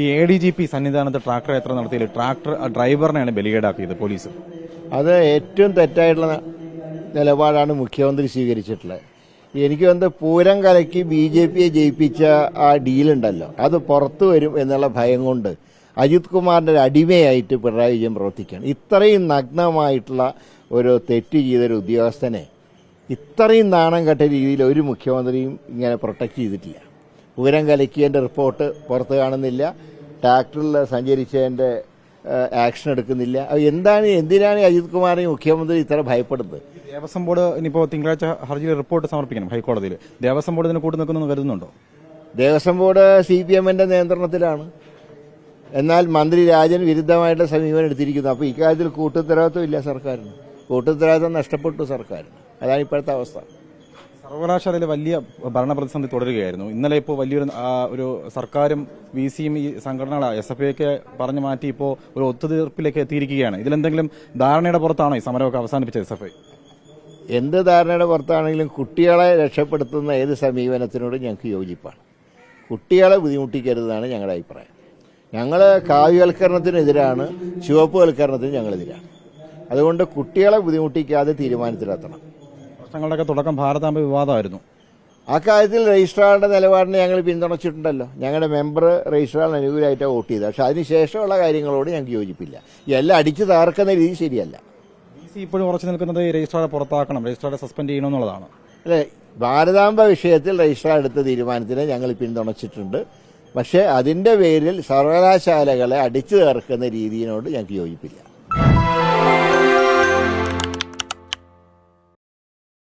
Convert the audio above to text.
ഈ A D G P സന്നിധാനത്ത് tractor യാത്ര നടത്തിയില്ല? ട്രാക്ടർ ഡ്രൈവറിനെയാണ് ബലികേടാക്കിയത് പോലീസ്. അത് ഏറ്റവും തെറ്റായിട്ടുള്ള നിലപാടാണ് മുഖ്യമന്ത്രി സ്വീകരിച്ചിട്ടുള്ളത്. എനിക്ക് വന്ന് പൂരം കലക്കി ബി ജെ പിയെ ജയിപ്പിച്ച ആ ഡീലുണ്ടല്ലോ. അത് പുറത്തു വരും എന്നുള്ള ഭയം കൊണ്ട് അജിത് കുമാറിന്റെ ഒരു അടിമയായിട്ട് പിണറായി വിജയൻ പ്രവർത്തിക്കുകയാണ്. ഇത്രയും നഗ്നമായിട്ടുള്ള ഒരു തെറ്റ് ചെയ്തൊരു ഉദ്യോഗസ്ഥനെ ഇത്രയും നാണം കെട്ട രീതിയിൽ ഒരു മുഖ്യമന്ത്രിയും ഇങ്ങനെ പ്രൊട്ടക്റ്റ് ചെയ്തിട്ടില്ല. പൂരം കലക്കിയതിന്റെ റിപ്പോർട്ട് പുറത്ത് കാണുന്നില്ല. ട്രാക്ടറിൽ സഞ്ചരിച്ചതിന്റെ ആക്ഷൻ എടുക്കുന്നില്ല. എന്താണ് എന്തിനാണ് അജിത് കുമാറിനെ മുഖ്യമന്ത്രി ഇത്ര ഭയപ്പെടുന്നത്? ദേവസ്വം ബോർഡ് ഇനിയിപ്പോൾ തിങ്കളാഴ്ച ഹർജിയിൽ റിപ്പോർട്ട് സമർപ്പിക്കണം ഹൈക്കോടതിയിൽ. ദേവസ്വം ബോർഡ് ഇതിന് കൂട്ടു നിൽക്കുന്നു കരുതുന്നുണ്ടോ? ദേവസ്വം ബോർഡ് സി പി എമ്മിന്റെ നിയന്ത്രണത്തിലാണ്. എന്നാൽ മന്ത്രി രാജൻ വിരുദ്ധമായിട്ടുള്ള സമീപനം എടുത്തിരിക്കുന്നു. അപ്പോൾ ഇക്കാര്യത്തിൽ കൂട്ടുത്തരവാദിത്വം ഇല്ല സർക്കാരിന്. കൂട്ടുത്തരവാദിത്വം നഷ്ടപ്പെട്ടു സർക്കാരിന്. അതാണ് ഇപ്പോഴത്തെ അവസ്ഥ. സർവകലാശാലയിൽ വലിയ ഭരണപ്രതിസന്ധി തുടരുകയായിരുന്നു. ഇന്നലെ ഇപ്പോൾ വലിയൊരു ഒരു സർക്കാരും വി സിയും ഈ സംഘടനകൾ എസ് എഫ് ഐയൊക്കെ പറഞ്ഞു മാറ്റി ഇപ്പോൾ ഒരു ഒത്തുതീർപ്പിലേക്ക് എത്തിയിരിക്കുകയാണ്. ഇതിലെന്തെങ്കിലും ധാരണയുടെ പുറത്താണോ ഈ സമരമൊക്കെ അവസാനിപ്പിച്ചത് എസ് എഫ് ഐ? എന്ത് ധാരണയുടെ പുറത്താണെങ്കിലും കുട്ടികളെ രക്ഷപ്പെടുത്തുന്ന ഏത് സമീപനത്തിനോടും ഞങ്ങൾക്ക് യോജിപ്പാണ്. കുട്ടികളെ ബുദ്ധിമുട്ടിക്കരുതെന്നാണ് ഞങ്ങളുടെ അഭിപ്രായം. ഞങ്ങൾ കാവ്യവൽക്കരണത്തിനെതിരാണ് ചുവപ്പുവൽക്കരണത്തിന് ഞങ്ങളെതിരാണ്. അതുകൊണ്ട് കുട്ടികളെ ബുദ്ധിമുട്ടിക്കാതെ തീരുമാനത്തിലെത്തണം. പ്രശ്നങ്ങളുടെയൊക്കെ തുടക്കം ഭാരതാമ്പ വിവാദമായിരുന്നു. ആ കാര്യത്തിൽ രജിസ്ട്രാറുടെ നിലപാടിനെ ഞങ്ങൾ പിന്തുണച്ചിട്ടുണ്ടല്ലോ. ഞങ്ങളുടെ മെമ്പർ രജിസ്ട്രാറിന് അനുകൂലമായിട്ടാണ് വോട്ട് ചെയ്തത്. പക്ഷെ അതിനുശേഷമുള്ള കാര്യങ്ങളോട് ഞങ്ങൾക്ക് യോജിപ്പില്ല. എല്ലാം അടിച്ചു തകർക്കുന്ന രീതി ശരിയല്ല. ഡി സി ഇപ്പോഴും ഉറച്ചു നിൽക്കുന്നത് രജിസ്ട്രാറെ പുറത്താക്കണം. രജിസ്ട്രാറെ സസ്പെൻഡ് ചെയ്യണമെന്നുള്ളതാണ്. അല്ലെ ഭാരതാംബ വിഷയത്തിൽ രജിസ്ട്രാർ എടുത്ത തീരുമാനത്തിനെ ഞങ്ങൾ പിന്തുണച്ചിട്ടുണ്ട്. പക്ഷേ അതിന്റെ പേരിൽ സർവകലാശാലകളെ അടിച്ചു തകർക്കുന്ന രീതിയിനോട് ഞങ്ങൾക്ക് യോജിപ്പില്ല.